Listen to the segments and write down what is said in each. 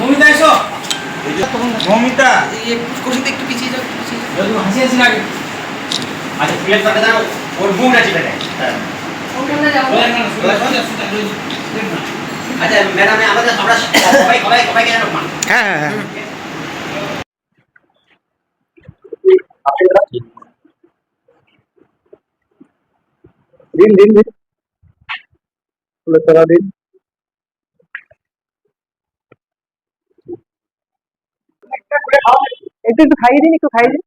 মমিতা এসো একটু পিছিয়ে যাও হাসি হাসি লাগে আচ্ছা প্লেট পাতে দাও ওর মুখটা চিপে দেয় আচ্ছা ম্যাডাম আমাদের আমরা সবাই সবাই সবাইকে জানো হ্যাঁ হ্যাঁ হ্যাঁ দিন দিন দিন। তোলা দিন। একটু একটু খাইয়ে দিন একটু খাইয়ে দিন।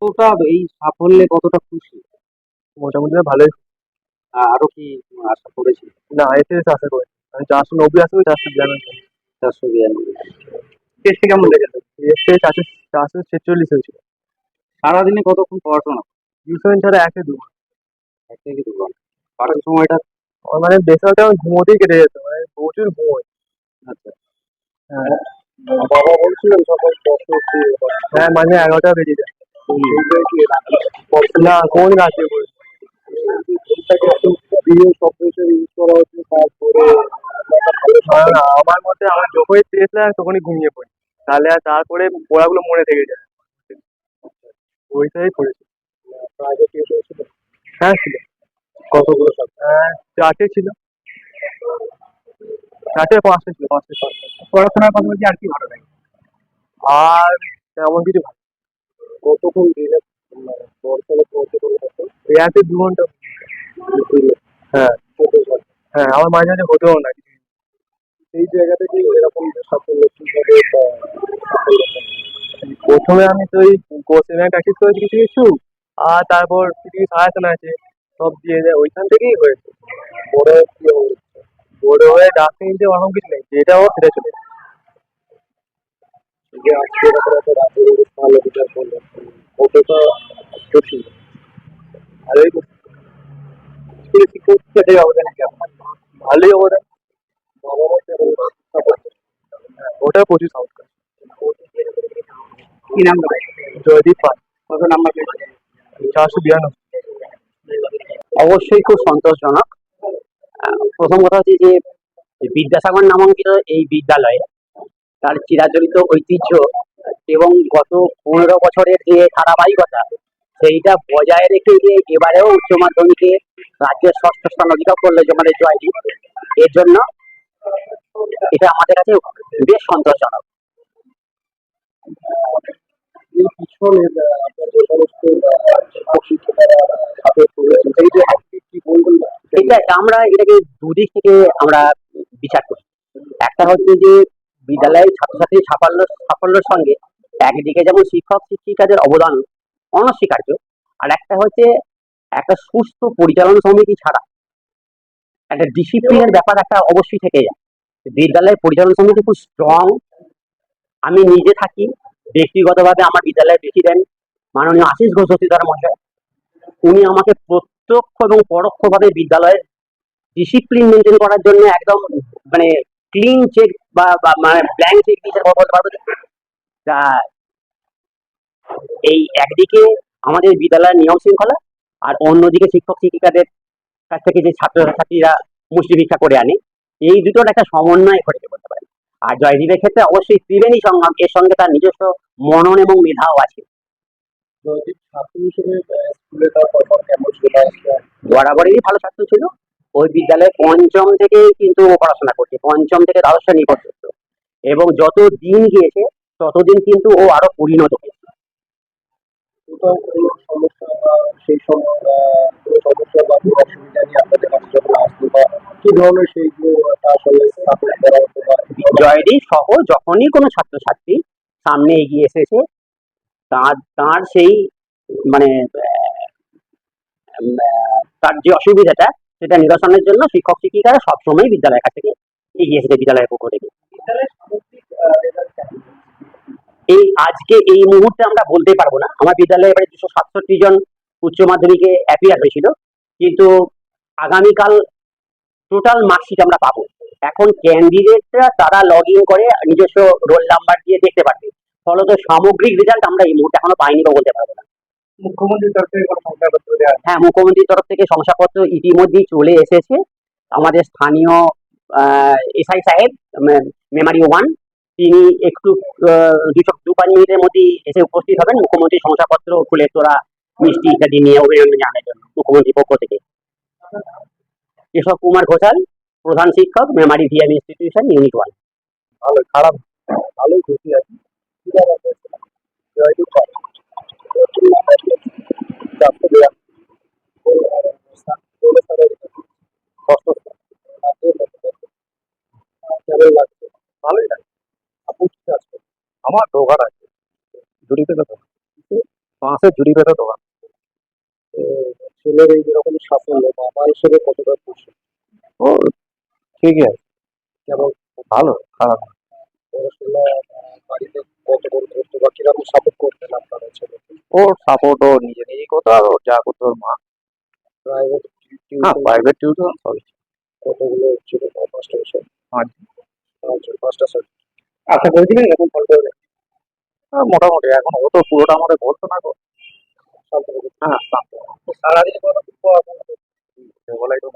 কতটা এই সাফল্যে কতটা খুশি? মোটামুটি ভালোই। আরও কি আশা করেছি? না এসে এসে আশা করি আমি চারশো নব্বই আসবে চারশো বিরানব্বই। চারশো বিরানব্বই। টেস্টে কেমন লেগেছে? টেস্টে চারশো চারশো ছেচল্লিশ হয়েছিল। সারাদিনে কতক্ষণ পড়াশোনা? টিউশন ছাড়া একে দু এক থেকে দু ঘণ্টা পাঠার সময়টা আমার মানে ঘুমোতেই কেটে যেত মানে প্রচুর আচ্ছা। হ্যাঁ। বাবা বলছিলেন সকাল দশটা অব্দি হ্যাঁ মাঝে এগারোটা বেজে যায়। না কোন গাছে বলছি। তারপরে আমার মতে আমার যখনই টেস্ট লাগে তখনই ঘুমিয়ে পড়ি। তাহলে আর তারপরে পড়াগুলো মনে থেকে যায়। ওইটাই পড়েছি হ্যাঁ ছিল। কতগুলো চারটে ছিল। চারটে পাঁচটা ছিল পাঁচটা পড়াশোনার পাশাপাশি আর কি ভালো লাগে? আর তেমন কিছু ভালো কতক্ষণ দিলে রেয়াতে দু ঘণ্টা। হ্যাঁ হ্যাঁ আমার মাঝে মাঝে হতেও না। কিছু এই জায়গা থেকে এরকম সাফল্য কীভাবে প্রথমে আমি তো ওই কোচিং প্র্যাকটিস করেছি কিছু কিছু। আর তারপর কিছু সাজেশন আছে সব দিয়ে দেয় ওইখান থেকেই হয়েছে। বড় বড় হয়ে ডাক্তার নিতে ওরকম কিছু নেই যেটাও সেটা চলে আজকে ভালো বিচার কঠিন ভালোই স্কুলে শিক্ষক সেটাই অবদান কেমন ভালোই অবদান বাবা মা ওটা প্রচুর সাউন্ড করে কি নাম জয়দীপ পাল। কত নাম্বার চারশো বিরানব্বই অবশ্যই খুব সন্তোষজনক। প্রথম কথা হচ্ছে যে বিদ্যাসাগর নামাঙ্কিত এই বিদ্যালয়ে তার চিরাচরিত ঐতিহ্য এবং গত পনেরো বছরের যে ধারাবাহিকতা, সেইটা বজায় রেখে যে এবারেও উচ্চ মাধ্যমিকে রাজ্যের ষষ্ঠ স্থান অধিকার করল যে আমাদের এর জন্য এটা আমাদের কাছে বেশ সন্তোষজনক। আমরা এটাকে দুদিক থেকে আমরা বিচার করি। একটা হচ্ছে যে বিদ্যালয়ের ছাত্রছাত্রীর সাফল্য, সাফল্যের সঙ্গে একদিকে যেমন শিক্ষক, শিক্ষিকাদের অবদান অনস্বীকার্য, আর একটা হচ্ছে একটা সুস্থ পরিচালনা সমিতি ছাড়া একটা ডিসিপ্লিনের ব্যাপার একটা অবশ্যই থেকে যায়। বিদ্যালয়ের পরিচালনা সমিতি খুব স্ট্রং আমি নিজে থাকি ব্যক্তিগতভাবে আমার বিদ্যালয়ের প্রেসিডেন্ট মাননীয় আশিস ঘোষ দত্তিদার মহাশয়, উনি আমাকে প্রত্যক্ষ এবং পরোক্ষভাবে বিদ্যালয়ের ডিসিপ্লিন মেনটেন করার জন্য একদম মানে ক্লিন চেক বা মানে ব্ল্যাঙ্ক চেক দিয়েছে বলতে পারব তা এই একদিকে আমাদের বিদ্যালয়ের নিয়ম শৃঙ্খলা আর অন্যদিকে শিক্ষক শিক্ষিকাদের কাছ থেকে যে ছাত্রছাত্রীরা মুষ্টি ভিক্ষা করে আনে, এই দুটোর একটা সমন্বয় ঘটেছে বলতে পারেন আর জয়দীপের ক্ষেত্রে অবশ্যই ত্রিবেণী সংগ্রাম এর সঙ্গে তার নিজস্ব মনন এবং মেধাও আছে। বরাবরই ভালো ছাত্র ছিল। ওই বিদ্যালয়ে পঞ্চম থেকে কিন্তু পড়াশোনা করছে পঞ্চম থেকে দ্বাদশ শ্রেণি পর্যন্ত। এবং যত দিন গিয়েছে ততদিন কিন্তু ও আরও পরিণত হয়েছে। সমস্যা বা সেই সময় সমস্যা বা অসুবিধা নিয়ে আপনাদের কাছে যখন আসতো বা কি ধরনের সেইগুলো করা হতো বা সহ যখনই কোনো ছাত্রছাত্রী সামনে এগিয়ে এসেছে তার তার সেই মানে তার যে অসুবিধাটা সেটা নিরসনের জন্য শিক্ষক শিক্ষিকারা সবসময় বিদ্যালয়ের কাছ থেকে এগিয়ে এসেছে বিদ্যালয়ের পক্ষ থেকে? এই আজকে এই মুহূর্তে আমরা বলতে পারব না। আমার বিদ্যালয়ে এবারে দুশো সাতষট্টি জন উচ্চ মাধ্যমিকে অ্যাপিয়ার হয়েছিল। কিন্তু আগামীকাল টোটাল মার্কশিট আমরা পাবো। এখন ক্যান্ডিডেটরা তারা লগ ইন করে নিজস্ব রোল নাম্বার দিয়ে দেখতে পারবে। ফলত সামগ্রিক রেজাল্ট আমরা এই মুহূর্তে এখনও পাইনি বা বলতে পারব না। মুখ্যমন্ত্রীর তরফ থেকে কোনো শংসাপত্র দেওয়া হ্যাঁ মুখ্যমন্ত্রীর তরফ থেকে শংসাপত্র ইতিমধ্যেই চলে এসেছে। আমাদের স্থানীয় এসআই সাহেব মেমারি ওয়ান তিনি একটু দু পাঁচ মিনিটের মধ্যেই এসে উপস্থিত হবেন। মুখ্যমন্ত্রী শংসাপত্র খুলে তোরা মিষ্টি ইত্যাদি নিয়ে অভিনন্দন জানানোর জন্য মুখ্যমন্ত্রীর পক্ষ থেকে। কেশব কুমার ঘোষাল প্রধান শিক্ষক Memari VM institution unit one ভালো খারাপ। ভালোই খুশি আছি। আমার দোকান আছে জুড়ি পেতে দোকান। মাসে জুড়ি পেতে দোকান। ছেলের এই যেরকম সাফল্য বাবা হিসেবে কতটা খুশি? ও ঠিকই আছে। কেমন? ভালো? খারাপ? পড়াশোনা বাড়িতে কত করে করতো বা কীরকম সাপোর্ট করতেন আপনারা ছেলে ওর সাপোর্ট ও নিজে নিজেই করতো আর যা করতো ওর মা। প্রাইভেট হ্যাঁ প্রাইভেট টিউশন সবই। কতগুলো ছিল? পাঁচটা আচ্ছা পাঁচটা স্যার আশা করেছিলেন এরকম ফল করবে মোটামুটি এখন ও তো পুরোটা আমাদের বলতো না হ্যাঁ শান্ত। সারাদিন কত? এগুলাই তো।